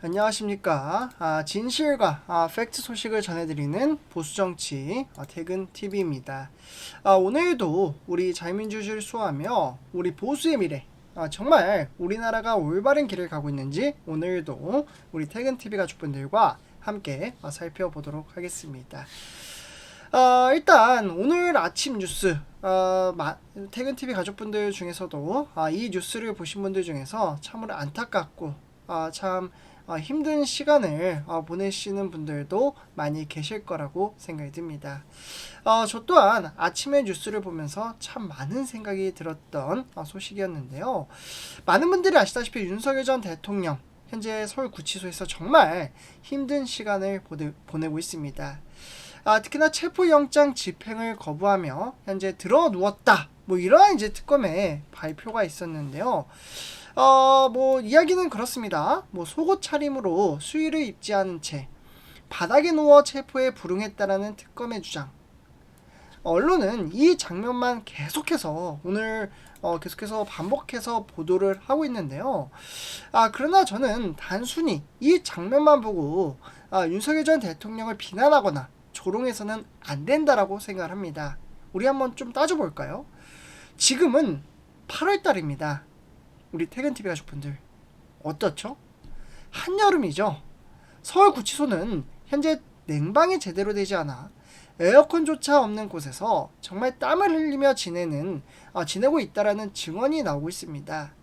안녕하십니까. 아, 진실과 아, 팩트 소식을 전해드리는 보수정치 아, 퇴근TV입니다. 아, 오늘도 우리 자유민주주의를 수호하며 우리 보수의 미래, 아, 정말 우리나라가 올바른 길을 가고 있는지 오늘도 우리 퇴근TV 가족분들과 함께 아, 살펴보도록 하겠습니다. 어, 일단 오늘 아침 뉴스 어, 마, 퇴근 TV 가족분들 중에서도 아, 이 뉴스를 보신 분들 중에서 참으로 안타깝고 아, 참 아, 힘든 시간을 아, 보내시는 분들도 많이 계실 거라고 생각이 듭니다. 어, 저 또한 아침에 뉴스를 보면서 참 많은 생각이 들었던 아, 소식이었는데요. 많은 분들이 아시다시피 윤석열 전 대통령 현재 서울 구치소에서 정말 힘든 시간을 보내, 보내 고 있습니다. 아, 특히나 체포영장 집행을 거부하며 현재 들어 누웠다. 뭐 이러한 이제 특검의 발표가 있었는데요. 어, 뭐 이야기는 그렇습니다. 뭐 속옷 차림으로 수의를 입지 않은 채 바닥에 누워 체포에 불응했다라는 특검의 주장. 언론은 이 장면만 계속해서 오늘 어, 계속해서 반복해서 보도를 하고 있는데요. 아, 그러나 저는 단순히 이 장면만 보고 아, 윤석열 전 대통령을 비난하거나 조롱해서는 안 된다라고 생각을 합니다. 우리 한번 좀 따져볼까요? 지금은 8월 달입니다. 우리 퇴근TV 가족분들. 어떻죠? 한여름이죠. 서울 구치소는 현재 냉방이 제대로 되지 않아 에어컨조차 없는 곳에서 정말 땀을 흘리며 지내는 아, 지내고 있다라는 증언이 나오고 있습니다.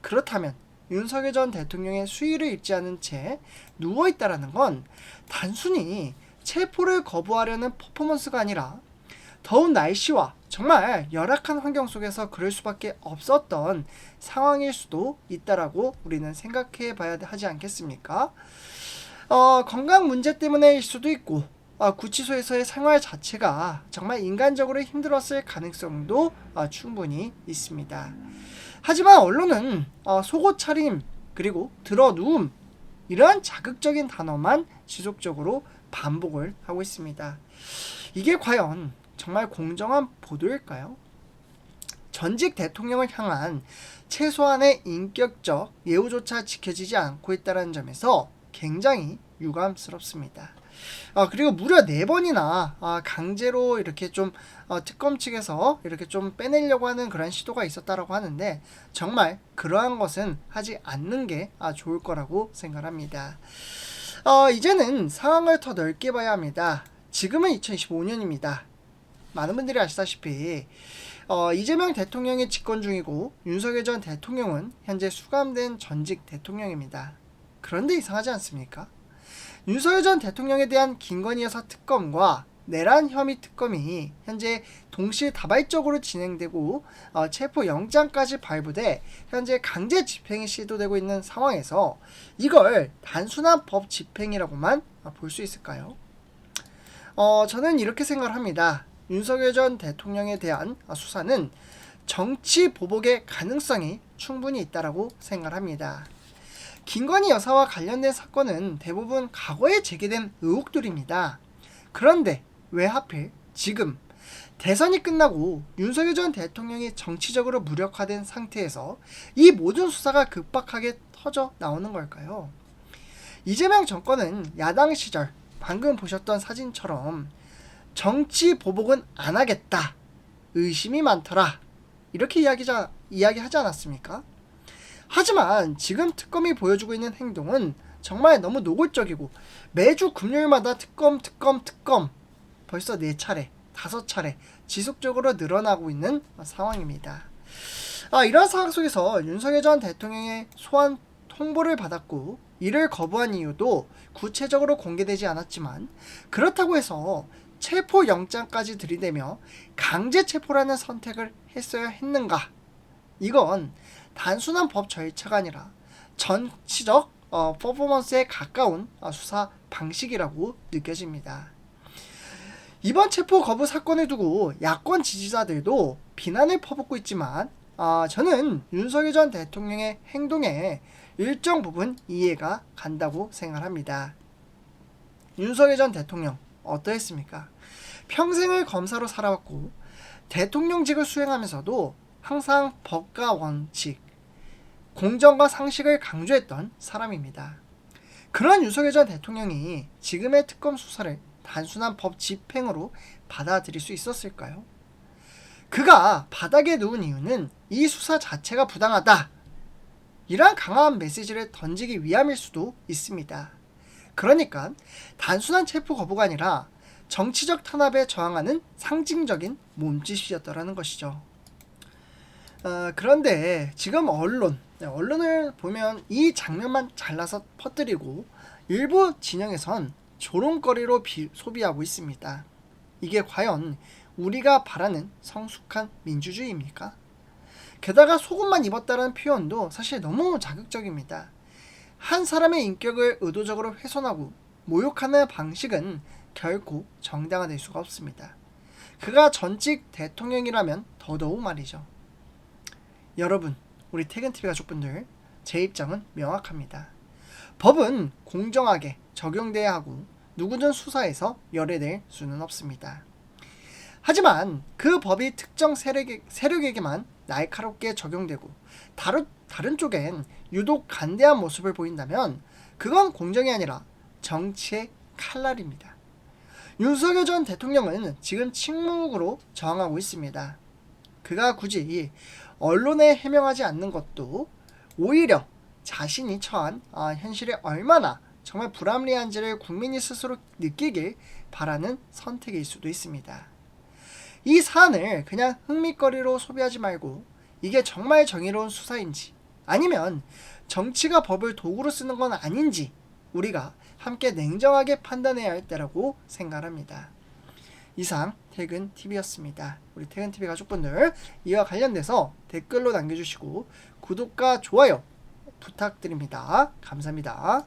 그렇다면 윤석열 전 대통령의 수의를 입지 않은 채 누워 있다라는 건 단순히 체포를 거부하려는 퍼포먼스가 아니라 더운 날씨와 정말 열악한 환경 속에서 그럴 수밖에 없었던 상황일 수도 있다라고 우리는 생각해 봐야 하지 않겠습니까? 어, 건강 문제 때문에일 수도 있고 어, 구치소에서의 생활 자체가 정말 인간적으로 힘들었을 가능성도 어, 충분히 있습니다. 하지만 언론은 어, 속옷 차림 그리고 들어 누움 이러한 자극적인 단어만 지속적으로 반복을 하고 있습니다. 이게 과연 정말 공정한 보도일까요? 전직 대통령을 향한 최소한의 인격적 예우조차 지켜지지 않고 있다는 점에서 굉장히 유감스럽습니다. 아, 그리고 무려 네 번이나 아, 강제로 이렇게 좀 어, 특검 측에서 이렇게 좀 빼내려고 하는 그런 시도가 있었다라고 하는데 정말 그러한 것은 하지 않는 게 아, 좋을 거라고 생각합니다. 어, 이제는 상황을 더 넓게 봐야 합니다. 지금은 2025년입니다. 많은 분들이 아시다시피 어, 이재명 대통령이 집권 중이고 윤석열 전 대통령은 현재 수감된 전직 대통령입니다. 그런데 이상하지 않습니까? 윤석열 전 대통령에 대한 김건희 여사 특검과 내란 혐의 특검이 현재 동시다발적으로 진행되고 어, 체포 영장까지 발부돼 현재 강제 집행이 시도되고 있는 상황에서 이걸 단순한 법 집행이라고만 볼 수 있을까요? 어, 저는 이렇게 생각을 합니다. 윤석열 전 대통령에 대한 수사는 정치 보복의 가능성이 충분히 있다라고 생각을 합니다. 김건희 여사와 관련된 사건은 대부분 과거에 제기된 의혹들입니다. 그런데 왜 하필 지금 대선이 끝나고 윤석열 전 대통령이 정치적으로 무력화된 상태에서 이 모든 수사가 급박하게 터져 나오는 걸까요? 이재명 정권은 야당 시절 방금 보셨던 사진처럼 정치 보복은 안 하겠다. 의심이 많더라. 이렇게 이야기자, 이야기하지 않았습니까? 하지만 지금 특검이 보여주고 있는 행동은 정말 너무 노골적이고 매주 금요일마다 특검, 특검, 특검 벌써 네 차례, 다섯 차례 지속적으로 늘어나고 있는 상황입니다. 아, 이런 상황 속에서 윤석열 전 대통령의 소환 통보를 받았고 이를 거부한 이유도 구체적으로 공개되지 않았지만 그렇다고 해서 체포 영장까지 들이대며 강제 체포라는 선택을 했어야 했는가? 이건 단순한 법 절차가 아니라 정치적 어, 퍼포먼스에 가까운 어, 수사 방식이라고 느껴집니다. 이번 체포 거부 사건을 두고 야권 지지자들도 비난을 퍼붓고 있지만 아, 저는 윤석열 전 대통령의 행동에 일정 부분 이해가 간다고 생각합니다. 윤석열 전 대통령 어떠했습니까? 평생을 검사로 살아왔고 대통령직을 수행하면서도 항상 법과 원칙, 공정과 상식을 강조했던 사람입니다. 그런 윤석열 전 대통령이 지금의 특검 수사를 단순한 법 집행으로 받아들일 수 있었을까요? 그가 바닥에 누운 이유는 이 수사 자체가 부당하다. 이러한 강한 메시지를 던지기 위함일 수도 있습니다. 그러니까 단순한 체포 거부가 아니라 정치적 탄압에 저항하는 상징적인 몸짓이었다라는 것이죠. 어, 그런데 지금 언론, 네, 언론을 보면 이 장면만 잘라서 퍼뜨리고 일부 진영에선 조롱거리로 비- 소비하고 있습니다. 이게 과연 우리가 바라는 성숙한 민주주의입니까? 게다가 속옷만 입었다는 표현도 사실 너무 자극적입니다. 한 사람의 인격을 의도적으로 훼손하고 모욕하는 방식은 결코 정당화될 수가 없습니다. 그가 전직 대통령이라면 더더욱 말이죠. 여러분, 우리 퇴근TV 가족분들, 제 입장은 명확합니다. 법은 공정하게 적용돼야 하고 누구든 수사에서 열애될 수는 없습니다. 하지만 그 법이 특정 세력에, 세력에게만 날카롭게 적용되고 다른, 다른 쪽엔 유독 간대한 모습을 보인다면 그건 공정이 아니라 정치의 칼날입니다. 윤석열 전 대통령은 지금 침묵으로 저항하고 있습니다. 그가 굳이 언론에 해명하지 않는 것도 오히려 자신이 처한 아, 현실에 얼마나 정말 불합리한지를 국민이 스스로 느끼길 바라는 선택일 수도 있습니다. 이 사안을 그냥 흥미거리로 소비하지 말고 이게 정말 정의로운 수사인지 아니면 정치가 법을 도구로 쓰는 건 아닌지 우리가 함께 냉정하게 판단해야 할 때라고 생각합니다. 이상 퇴근 TV였습니다. 우리 퇴근 TV 가족분들 이와 관련돼서 댓글로 남겨주시고 구독과 좋아요 부탁드립니다. 감사합니다.